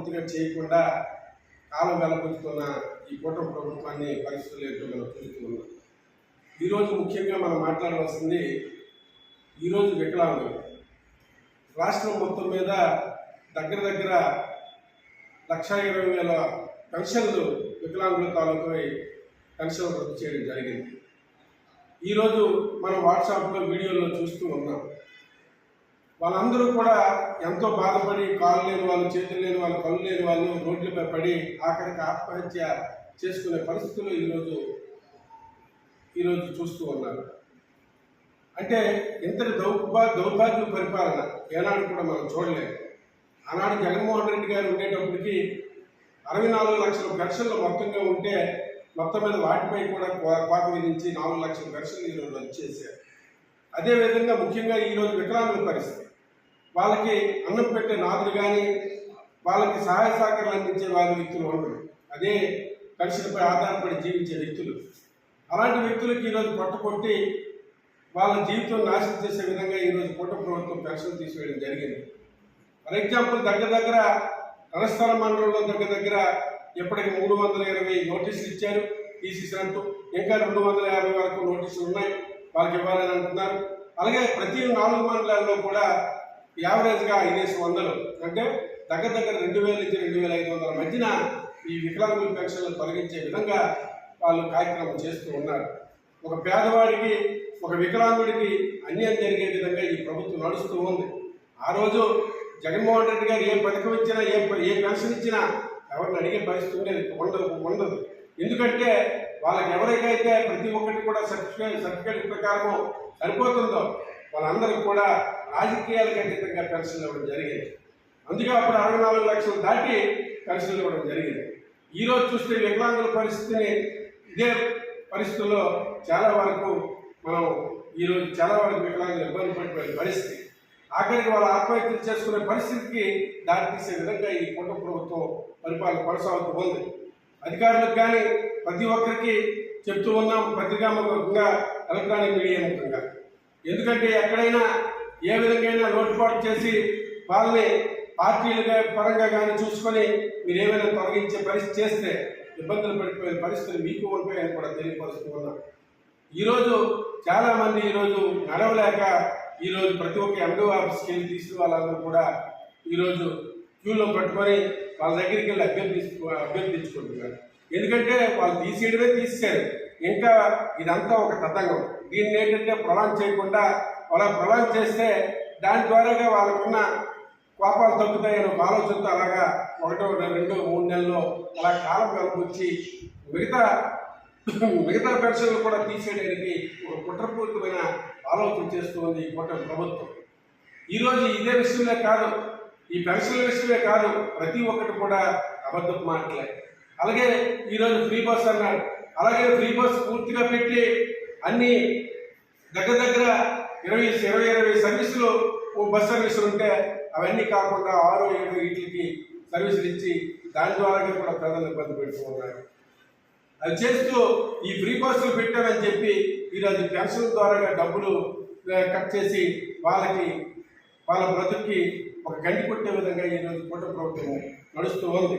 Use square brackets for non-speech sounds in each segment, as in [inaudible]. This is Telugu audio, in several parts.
పూర్తిగా చేయకుండా కాలం వెళ్ళబుచ్చుతున్న ఈ కూటమి ప్రభుత్వాన్ని పరిస్థితులు ఏంటో మనం చూస్తూ ఉన్నాం ఈరోజు ముఖ్యంగా మనం మాట్లాడవలసింది ఈరోజు వికలాంగులు. రాష్ట్రం మొత్తం మీద దగ్గర దగ్గర లక్ష ఇరవై వేల పెన్షన్లు వికలాంగుల తాలూకు పెన్షన్ రద్దు చేయడం జరిగింది. ఈరోజు మనం వాట్సాప్లో వీడియోలో చూస్తూ ఉన్నాం. వాళ్ళందరూ కూడా ఎంతో బాధపడి కాళ్ళు లేని వాళ్ళు చేతులు లేని వాళ్ళు కళ్ళు లేని వాళ్ళు రోడ్లపై పడి ఆఖరికి ఆత్మహత్య చేసుకునే పరిస్థితులు ఈరోజు ఈరోజు చూస్తూ ఉన్నారు. అంటే ఇంతటి దౌర్భా దౌర్భాగ్య పరిపాలన ఏనాడు కూడా మనం చూడలేదు. ఆనాడు జగన్మోహన్ రెడ్డి గారు ఉండేటప్పటికి అరవై నాలుగు లక్షల ఘర్షణలు మొత్తంగా ఉంటే మొత్తం మీద వాటిపై కూడా కో- కోత విధించి నాలుగు లక్షల ఘర్షణలు ఈరోజు వచ్చేసారు అదేవిధంగా ముఖ్యంగా ఈరోజు వికలాంగుల పరిస్థితి. వాళ్ళకి అన్నం పెట్టే నాదులు కానీ వాళ్ళకి సహాయ సహకారాలు అందించే వారి వ్యక్తులు ఉండరు. అదే పెన్షన్పై ఆధారపడి జీవించే వ్యక్తులు. అలాంటి వ్యక్తులకి ఈరోజు పొట్ట కొట్టి వాళ్ళ జీవితం నాశనం చేసే విధంగా ఈరోజు కూట ప్రభుత్వం పెన్షన్ తీసివేయడం జరిగింది. ఫర్ ఎగ్జాంపుల్ దగ్గర దగ్గర రణస్థల మండలంలో దగ్గర దగ్గర ఇప్పటికి మూడు వందల ఇరవై నోటీసులు ఇచ్చారు. తీసేసినట్టు ఇంకా రెండు వందల యాభై వరకు నోటీసులు ఉన్నాయి. వాళ్ళకి ఇవ్వాలని అంటున్నారు అలాగే ప్రతి నాలుగు మండలాల్లో కూడా యావరేజ్గా ఐదేసి వందలు. అంటే దగ్గర దగ్గర రెండు వేల నుంచి రెండు వేల ఐదు వందల మధ్యన ఈ వికలాంగుల పెన్షన్లు తొలగించే విధంగా వాళ్ళు కార్యక్రమం చేస్తూ ఉన్నారు. ఒక పేదవాడికి ఒక వికలాంగుడికి అన్యాయం జరిగే విధంగా ఈ ప్రభుత్వం నడుస్తూ ఉంది. ఆ రోజు జగన్మోహన్ రెడ్డి గారు ఏ పథకం ఇచ్చినా ఏ ఏ పెన్షన్ ఇచ్చినా ఎవరిని అడిగే పరిస్థితి ఉండేది ఉండదు ఉండదు. ఎందుకంటే వాళ్ళకి ఎవరికైతే ప్రతి ఒక్కటి కూడా సర్టిఫికేట్ సర్టిఫికేట్ ప్రకారం సరిపోతుందో వాళ్ళందరికీ కూడా రాజకీయాలకు అతీతంగా పెన్షన్ ఇవ్వడం జరిగింది. అందుకే అప్పుడు అరవై నాలుగు లక్షలు దాటి పెన్షన్ ఇవ్వడం జరిగింది. ఈ రోజు చూస్తే వికలాంగుల పరిస్థితిని ఇదే పరిస్థితుల్లో చాలా వరకు మనం ఈరోజు చాలా వరకు వికలాంగులు ఇబ్బంది పడిపోయిన పరిస్థితి. ఆఖరికి వాళ్ళు ఆత్మహత్యలు చేసుకునే పరిస్థితికి దారితీసే విధంగా ఈ కుటుంబ ప్రభుత్వం పరిపాలన కొనసాగుతూ ఉంది. అధికారులకు కానీ ప్రతి ఒక్కరికి చెప్తూ ఉన్నాం పత్రికాముఖంగా ఎలక్ట్రానిక్ మీడియా ముఖంగా. ఎందుకంటే ఎక్కడైనా ఏ విధంగా లోటుపాటు చేసి వాళ్ళని పార్టీలుగా పరంగా కానీ చూసుకొని మీరు ఏమైనా తొలగించే పరిస్థితి చేస్తే ఇబ్బందులు పడిపోయే పరిస్థితులు మీకు ఉంటాయని కూడా తెలియపరుస్తున్నాం ఈరోజు చాలామంది ఈరోజు నడవలేక ఈరోజు ప్రతి ఒక్క ఎండో ఆఫీస్కి వెళ్ళి తీసుకు వాళ్ళందరూ కూడా ఈరోజు క్యూలో పట్టుకొని వాళ్ళ దగ్గరికి వెళ్ళి అభ్యర్థిస్తూ అభ్యర్థించుకుంటున్నారు. ఎందుకంటే వాళ్ళు తీసేయడమే తీసేశారు. ఇంకా ఇదంతా ఒక తతంగం. దీన్ని ఏంటంటే ప్రొలాంగ్ చేయకుండా అలా ప్రొలాంగ్ చేస్తే దాని ద్వారాగా వాళ్ళకున్న కోపాలు తగ్గుతాయని ఒక ఆలోచనతో అలాగా ఒకటో రెండో మూడు నెలల్లో అలా కాలం కలుపుకొచ్చి మిగతా [clears throat] మిగతా పెన్షన్లు కూడా తీసేయడానికి ఒక కుట్రపూరితమైన ఆలోచన చేస్తుంది ఈ కూటమి ప్రభుత్వం. ఈరోజు ఇదే విషయమే కాదు ఈ పెన్షన్ల విషయమే కాదు ప్రతి ఒక్కటి కూడా అబద్ధపు మాటలే. అలాగే ఈరోజు ఫ్రీ బస్ అన్నాడు. అలాగే ఫ్రీ బస్ పూర్తిగా పెట్టి అన్ని దగ్గర దగ్గర ఇరవై ఇరవై ఇరవై సర్వీసులు ఓ బస్ సర్వీసులు ఉంటే అవన్నీ కాకుండా ఆరు ఏడు వీటికి సర్వీసులు ఇచ్చి దాని ద్వారా కూడా ప్రజలు ఇబ్బంది పెడుతూ ఉన్నారు. అది చేస్తూ ఈ ఫ్రీ బస్సులు పెట్టామని చెప్పి ఈరోజు పెన్షన్ ద్వారా డబ్బులు కట్ చేసి వాళ్ళకి వాళ్ళ బ్రతుక్కి ఒక గంటి కొట్టే విధంగా ఈరోజు కూటమి ప్రభుత్వం నడుస్తూ ఉంది.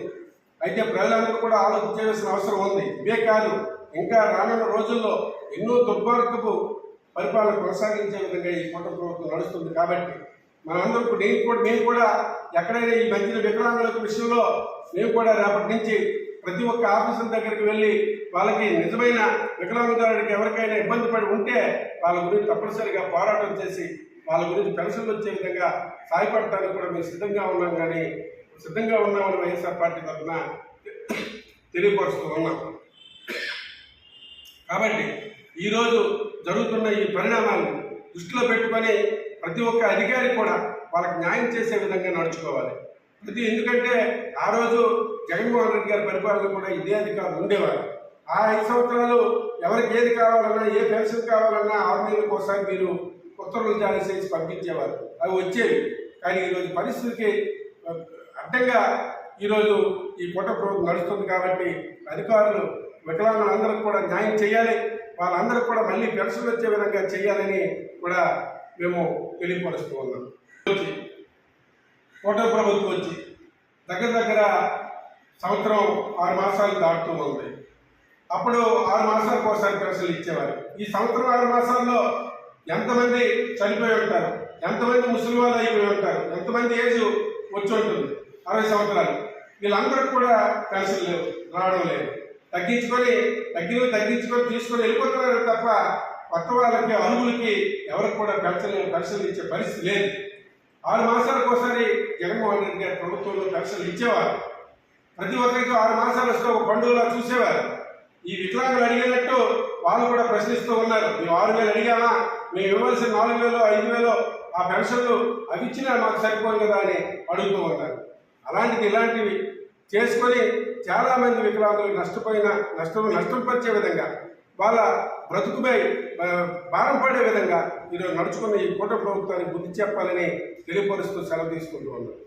అయితే ప్రజలందరూ కూడా ఆలోచించవలసిన అవసరం ఉంది. ఇవే కాదు. ఇంకా రానున్న రోజుల్లో ఎన్నో దుర్మార్గపు పరిపాలన కొనసాగించే విధంగా ఈ కూటమి ప్రభుత్వం నడుస్తుంది కాబట్టి మనందరూ నేను కూడా మేము కూడా ఎక్కడైనా ఈ మధ్యన వికలాంగుల విషయంలో మేము కూడా రేపటి నుంచి ప్రతి ఒక్క ఆఫీసుల దగ్గరికి వెళ్ళి వాళ్ళకి నిజమైన వికలాంగుదారుడికి ఎవరికైనా ఇబ్బంది పడి ఉంటే వాళ్ళ గురించి తప్పనిసరిగా పోరాటం చేసి వాళ్ళ గురించి పెన్షన్లు వచ్చే విధంగా సాయపడటానికి కూడా మేము సిద్ధంగా ఉన్నాం కానీ సిద్ధంగా ఉన్నామని వైఎస్ఆర్ పార్టీ తరఫున తెలియపరుస్తూ ఉన్నాం. కాబట్టి ఈరోజు జరుగుతున్న ఈ పరిణామాలను దృష్టిలో పెట్టుకొని ప్రతి ఒక్క అధికారి కూడా వాళ్ళకి న్యాయం చేసే విధంగా నడుచుకోవాలి. ప్రతి ఎందుకంటే ఆ రోజు జగన్మోహన్ రెడ్డి గారి పరిపాలన కూడా ఇదే అధికారులు ఉండేవారు. ఆ ఐదు సంవత్సరాలు ఎవరికి ఏది కావాలన్నా ఏ పెన్షన్ కావాలన్నా ఆరు నెలలకు ఒకసారి మీరు ఉత్తర్వులు జారీ చేసి పంపించేవారు. అవి వచ్చేవి. కానీ ఈరోజు పరిస్థితికి అడ్డంగా ఈరోజు ఈ కుట్ర ప్రభుత్వం నడుస్తుంది కాబట్టి అధికారులు వికలాంగులందరికి కూడా న్యాయం చేయాలి. వాళ్ళందరికీ కూడా మళ్ళీ పెన్షన్ వచ్చే విధంగా చేయాలని కూడా మేము తెలియపరుస్తూ ఉన్నాం. కోట ప్రభుత్వం వచ్చి దగ్గర దగ్గర సంవత్సరం ఆరు మాసాలు దాటుతూ ఉంది. అప్పుడు ఆరు మాసాలకు ఒకసారి పెన్షన్లు ఇచ్చేవారు. ఈ సంవత్సరం ఆరు మాసాల్లో ఎంతమంది చనిపోయి ఉంటారు? ఎంతమంది ముసలి వాళ్ళు అయిపోయి ఉంటారు? ఎంతమంది ఏజ్ వచ్చి ఉంటుంది? అరవై సంవత్సరాలు. వీళ్ళందరికీ కూడా పెన్షన్ లేవు రావడం లేదు. తగ్గించుకొని తగ్గిన తగ్గించుకొని తీసుకొని వెళ్ళిపోతున్నారు తప్ప కొత్త వాళ్ళకి అరువులకి ఎవరికి కూడా పెంచలేని పెన్షన్లు ఇచ్చే పరిస్థితి లేదు. ఆరు మాసాలకు ఒకసారి జగన్మోహన్ రెడ్డి గారి ప్రభుత్వంలో పెన్షన్లు ఇచ్చేవారు. ప్రతి ఒక్కరికి ఆరు మాసాలు వస్తే ఒక పండుగలా చూసేవారు. ఈ వికలాంగులు అడిగినట్టు వాళ్ళు కూడా ప్రశ్నిస్తూ ఉన్నారు. మేము ఆరు వేలు అడిగామా? మేము ఇవ్వవలసిన నాలుగు వేలు ఐదు వేలు ఆ పెన్షన్లు అవి ఇచ్చినా మాకు సరిపోదు కదా అని అడుగుతూ ఉంటారు అలాంటిది ఇలాంటివి చేసుకొని చాలా మంది వికలాంగులు నష్టపోయిన నష్టం నష్టం పరిచే విధంగా వాళ్ళ బ్రతుకుపై భారం పడే విధంగా ఈరోజు నడుచుకున్న ఈ కూట ప్రభుత్వానికి బుద్ధి చెప్పాలని తెలియపరుస్తూ సెలవు తీసుకుంటూ ఉన్నాను